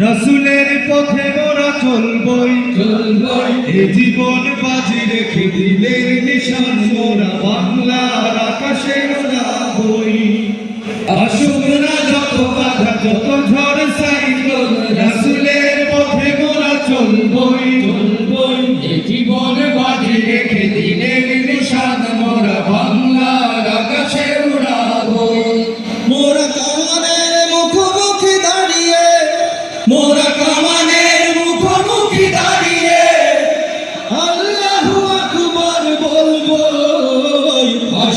রাসুলের পথে মোরা চলবই। চলবই। এ জীবন বাজি রেখে দিলের নিশান মোরা বাংলার আকাশে বই আসুক না যত বাধা যত ঝড় সাইল রাসুলের পথে মোরা চলবই চলবই।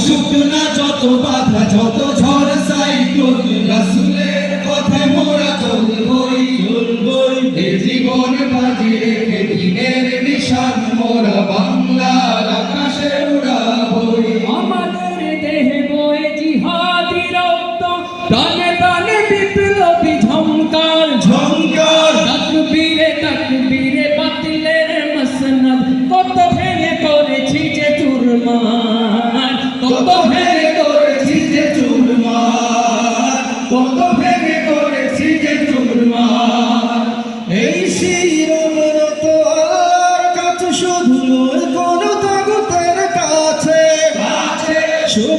না যত বাধা যত ঝড় সাইক্লোন রাসূলের পথে মোরা চলবই চলবই। এ জীবন বাজি রেখে দিনের নিশান মোরা বাংলার আকাশে উড়াবই। আমাদের দেহে বয়ে জিহাদি রক্ত প্রাণে প্রাণে বিপ্লবী ঝঙ্কার ঝঙ্কার তাকবীরে তাকবীরে বাতিলের মসনদ কত ভেঙে করেছি যে চুরমার।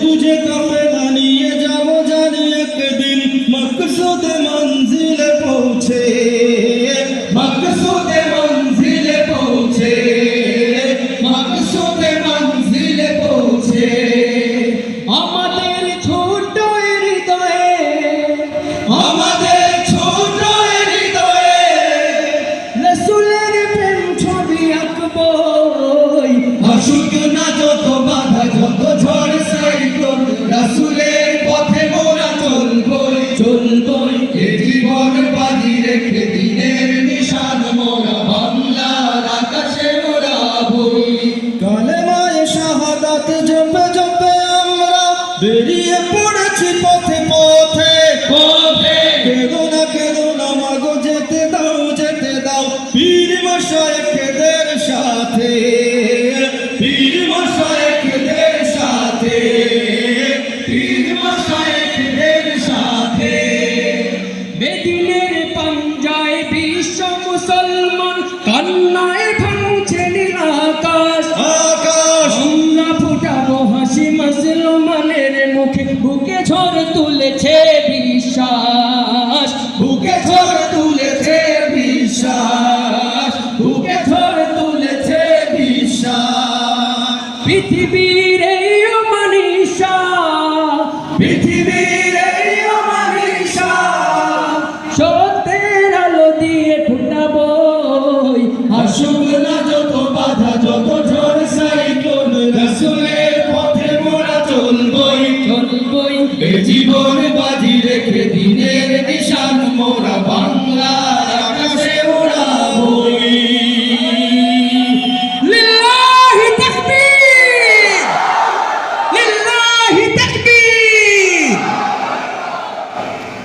तुझे कफे मानिए जाओ जानिए के दिन मकसद मंजिल বেরিয়ে পড়েছি পথে পথে। পথে। কেদো না কেদো না মাগো যেতে দাও যেতে দাও পীর মশায়েখদের সাথে। পীর মশায়েখদের সাথে। পীর মশায়েখদের সাথে। বেদিনের পাঞ্জায় বিশ্ব মুসলমান বিশ্বাস। বুকে ঝড় তুলেছে বিশ্বাস। বুকে ঝড় তুলেছে বিশ্বাস। পৃথিবীর এই অমানিসা পৃথিবীর জীবন বাজি রেখে দিনের